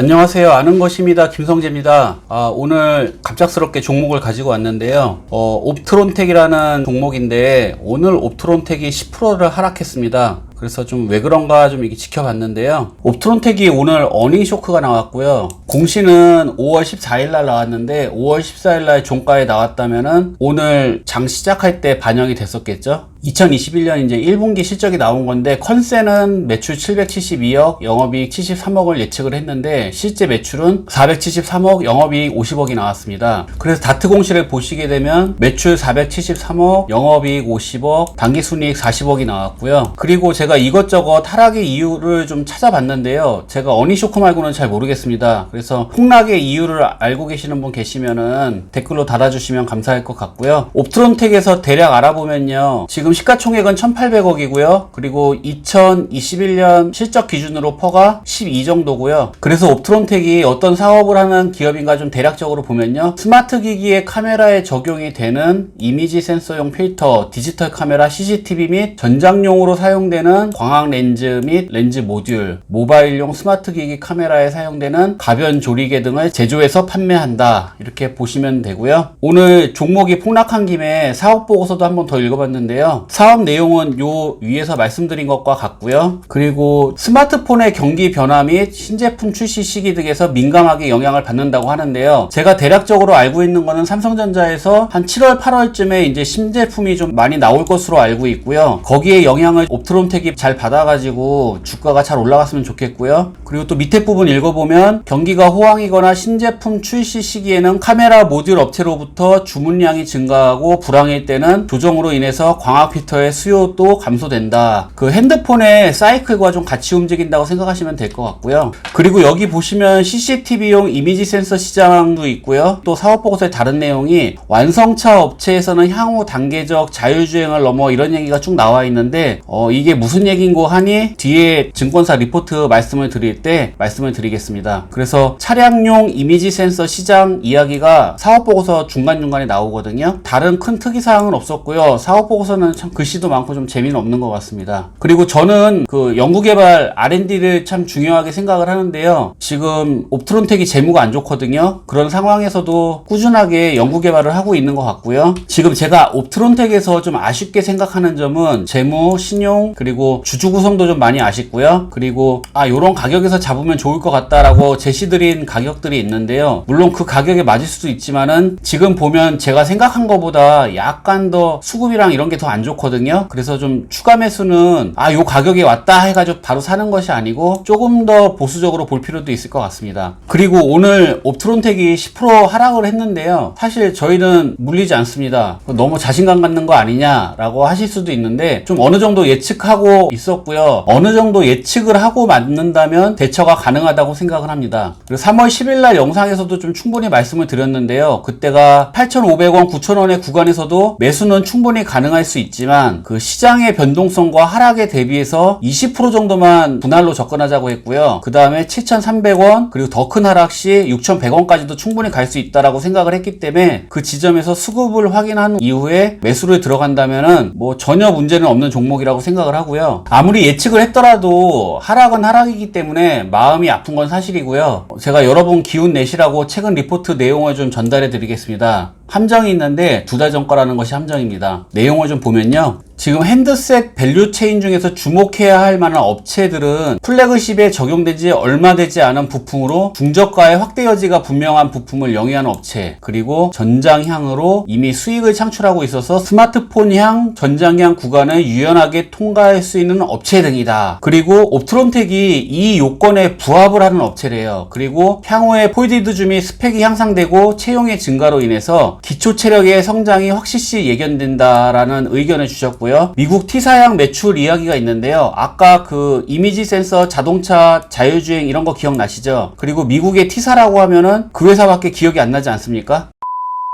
안녕하세요. 아는 것입니다. 김성재입니다. 아, 오늘 갑작스럽게 종목을 가지고 왔는데요. 어, 옵트론텍이라는 종목인데 오늘 옵트론텍이 10%를 하락했습니다. 그래서 좀 왜 그런가 좀 이렇게 지켜봤는데요. 옵트론텍이 오늘 어닝 쇼크가 나왔고요. 공시는 5월 14일 날 나왔는데 5월 14일 날 종가에 나왔다면은 오늘 장 시작할 때 반영이 됐었겠죠. 2021년 이제 1분기 실적이 나온 건데 컨센은 매출 772억, 영업이익 73억을 예측을 했는데 실제 매출은 473억, 영업이익 50억이 나왔습니다. 그래서 다트 공시를 보시게 되면 매출 473억, 영업이익 50억, 당기순이익 40억이 나왔고요. 그리고 제가 이것저것 하락의 이유를 좀 찾아봤는데요. 제가 어니쇼크 말고는 잘 모르겠습니다. 그래서 폭락의 이유를 알고 계시는 분 계시면은 댓글로 달아주시면 감사할 것 같고요. 옵트론텍에서 대략 알아보면요. 지금 시가총액은 1,800억이고요. 그리고 2021년 실적 기준으로 퍼가 12 정도고요. 그래서 옵트론텍이 어떤 사업을 하는 기업인가 좀 대략적으로 보면요. 스마트 기기의 카메라에 적용이 되는 이미지 센서용 필터, 디지털 카메라, CCTV 및 전장용으로 사용되는 광학 렌즈 및 렌즈 모듈, 모바일용 스마트 기기 카메라에 사용되는 가변 조리개 등을 제조해서 판매한다. 이렇게 보시면 되고요. 오늘 종목이 폭락한 김에 사업 보고서도 한번 더 읽어봤는데요. 사업 내용은 요 위에서 말씀드린 것과 같고요. 그리고 스마트폰의 경기 변화 및 신제품 출시 시기 등에서 민감하게 영향을 받는다고 하는데요. 제가 대략적으로 알고 있는 거는 삼성전자에서 한 7월, 8월쯤에 이제 신제품이 좀 많이 나올 것으로 알고 있고요. 거기에 영향을 옵트론텍이 잘 받아가지고 주가가 잘 올라갔으면 좋겠고요. 그리고 또 밑에 부분 읽어보면 경기가 호황이거나 신제품 출시 시기에는 카메라 모듈 업체로부터 주문량이 증가하고 불황일 때는 조정으로 인해서 광학 필터의 수요도 감소된다. 그 핸드폰의 사이클과 좀 같이 움직인다고 생각하시면 될 것 같고요. 그리고 여기 보시면 CCTV용 이미지 센서 시장도 있고요. 또 사업 보고서의 다른 내용이 완성차 업체에서는 향후 단계적 자율주행을 넘어 이런 얘기가 쭉 나와 있는데 어, 이게 무슨 얘기인고 하니 뒤에 증권사 리포트 말씀을 드릴 때 말씀을 드리겠습니다. 그래서 차량용 이미지 센서 시장 이야기가 사업 보고서 중간중간에 나오거든요. 다른 큰 특이 사항은 없었고요. 사업 보고서는 참 글씨도 많고 좀 재미는 없는 것 같습니다. 그리고 저는 그 연구개발 R&D를 참 중요하게 생각을 하는데요. 지금 옵트론텍이 재무가 안 좋거든요. 그런 상황에서도 꾸준하게 연구개발을 하고 있는 것 같고요. 지금 제가 옵트론텍에서 좀 아쉽게 생각하는 점은 재무, 신용, 그리고 주주 구성도 좀 많이 아쉽고요. 그리고 아 요런 가격에서 잡으면 좋을 것 같다라고 제시드린 가격들이 있는데요. 물론 그 가격에 맞을 수도 있지만은 지금 보면 제가 생각한 것보다 약간 더 수급이랑 이런 게 더 안 좋거든요. 그래서 좀 추가 매수는 아 요 가격에 왔다 해가지고 바로 사는 것이 아니고 조금 더 보수적으로 볼 필요도 있을 것 같습니다. 그리고 오늘 옵트론텍이 10% 하락을 했는데요. 사실 저희는 물리지 않습니다. 너무 자신감 갖는 거 아니냐라고 하실 수도 있는데 좀 어느 정도 예측 하고 있었고요. 어느 정도 예측을 하고 맞는다면 대처가 가능하다고 생각을 합니다. 그리고 3월 10일 날 영상에서도 좀 충분히 말씀을 드렸는데요. 그때가 8,500원, 9,000원의 구간에서도 매수는 충분히 가능할 수 있지만 그 시장의 변동성과 하락에 대비해서 20% 정도만 분할로 접근하자고 했고요. 그 다음에 7,300원 그리고 더 큰 하락 시 6,100원까지도 충분히 갈 수 있다라고 생각을 했기 때문에 그 지점에서 수급을 확인한 이후에 매수를 들어간다면은 뭐 전혀 문제는 없는 종목이라고 생각을 하고요. 아무리 예측을 했더라도 하락은 하락이기 때문에 마음이 아픈 건 사실이고요. 제가 여러분 기운 내시라고 최근 리포트 내용을 좀 전달해 드리겠습니다. 함정이 있는데 두달전 거라는 것이 함정입니다. 내용을 좀 보면요. 지금 핸드셋 밸류 체인 중에서 주목해야 할 만한 업체들은 플래그십에 적용되지 얼마 되지 않은 부품으로 중저가의 확대 여지가 분명한 부품을 영위하는 업체 그리고 전장향으로 이미 수익을 창출하고 있어서 스마트폰향 전장향 구간을 유연하게 통과할 수 있는 업체 등이다. 그리고 옵트론텍이 이 요건에 부합을 하는 업체래요. 그리고 향후에 폴디드 줌이 스펙이 향상되고 채용의 증가로 인해서 기초 체력의 성장이 확실시 예견된다라는 의견을 주셨고요. 미국 T사양 매출 이야기가 있는데요. 아까 그 이미지 센서 자동차 자율주행 이런 거 기억나시죠? 그리고 미국의 T사라고 하면은 그 회사밖에 기억이 안 나지 않습니까?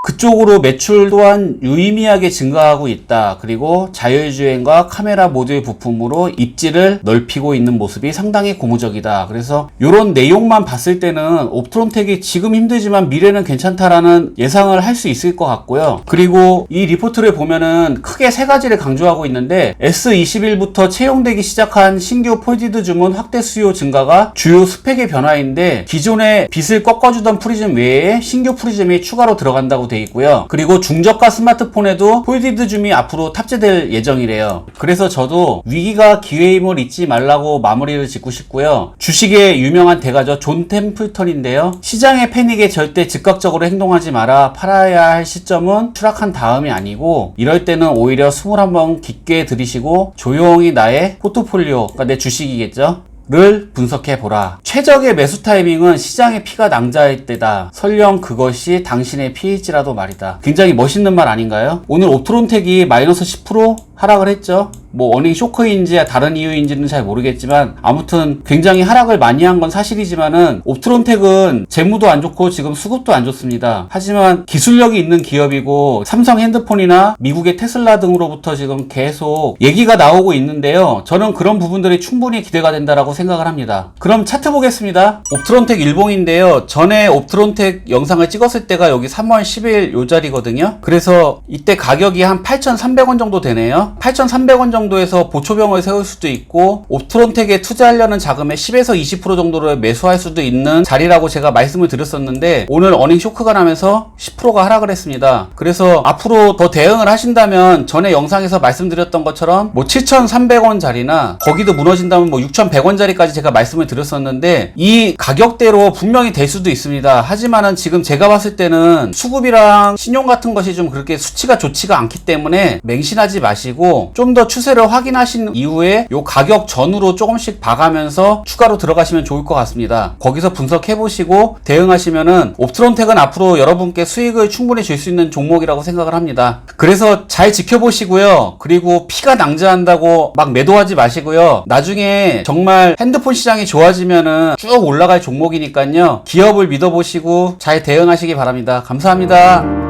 그쪽으로 매출 또한 유의미하게 증가하고 있다. 그리고 자율주행과 카메라 모듈 부품으로 입지를 넓히고 있는 모습이 상당히 고무적이다. 그래서 이런 내용만 봤을 때는 옵트론텍이 지금 힘들지만 미래는 괜찮다라는 예상을 할 수 있을 것 같고요. 그리고 이 리포트를 보면은 크게 세 가지를 강조하고 있는데 S21부터 채용되기 시작한 신규 폴디드 주문 확대 수요 증가가 주요 스펙의 변화인데 기존의 빛을 꺾어주던 프리즘 외에 신규 프리즘이 추가로 들어간다고 돼 있고요. 그리고 중저가 스마트폰에도 폴디드 줌이 앞으로 탑재될 예정이래요. 그래서 저도 위기가 기회임을 잊지 말라고 마무리를 짓고 싶고요. 주식의 유명한 대가죠. 존 템플턴인데요. 시장의 패닉에 절대 즉각적으로 행동하지 마라. 팔아야 할 시점은 추락한 다음이 아니고 이럴 때는 오히려 숨을 한번 깊게 들이시고 조용히 나의 포트폴리오, 그러니까 내 주식이겠죠. 를 분석해 보라. 최적의 매수 타이밍은 시장의 피가 낭자할 때다. 설령 그것이 당신의 피일지라도 말이다. 굉장히 멋있는 말 아닌가요? 오늘 옵트론텍이 마이너스 10% 하락을 했죠. 뭐 어닝 쇼크인지 다른 이유인지는 잘 모르겠지만 아무튼 굉장히 하락을 많이 한 건 사실이지만은 옵트론텍은 재무도 안 좋고 지금 수급도 안 좋습니다. 하지만 기술력이 있는 기업이고 삼성 핸드폰이나 미국의 테슬라 등으로부터 지금 계속 얘기가 나오고 있는데요. 저는 그런 부분들이 충분히 기대가 된다라고 생각을 합니다. 그럼 차트 보겠습니다. 옵트론텍 일봉인데요. 전에 옵트론텍 영상을 찍었을 때가 여기 3월 10일 요 자리거든요. 그래서 이때 가격이 한 8,300원 정도 되네요. 8,300원 정도 에서 보초병을 세울 수도 있고 옵트론텍에 투자하려는 자금의 10에서 20% 정도를 매수할 수도 있는 자리라고 제가 말씀을 드렸었는데 오늘 어닝 쇼크가 나면서 10%가 하락을 했습니다. 그래서 앞으로 더 대응을 하신다면 전에 영상에서 말씀드렸던 것처럼 뭐 7,300원 자리나 거기도 무너진다면 뭐 6,100원 자리까지 제가 말씀을 드렸었는데 이 가격대로 분명히 될 수도 있습니다. 하지만은 지금 제가 봤을 때는 수급이랑 신용 같은 것이 좀 그렇게 수치가 좋지가 않기 때문에 맹신하지 마시고 좀 더 추세 를 확인하신 이후에 요 가격 전후로 조금씩 봐가면서 추가로 들어가시면 좋을 것 같습니다. 거기서 분석해 보시고 대응하시면은 옵트론텍은 앞으로 여러분께 수익을 충분히 줄 수 있는 종목이라고 생각을 합니다. 그래서 잘 지켜보시고요. 그리고 피가 낭자한다고 막 매도하지 마시고요. 나중에 정말 핸드폰 시장이 좋아지면은 쭉 올라갈 종목이니까요. 기업을 믿어보시고 잘 대응하시기 바랍니다. 감사합니다.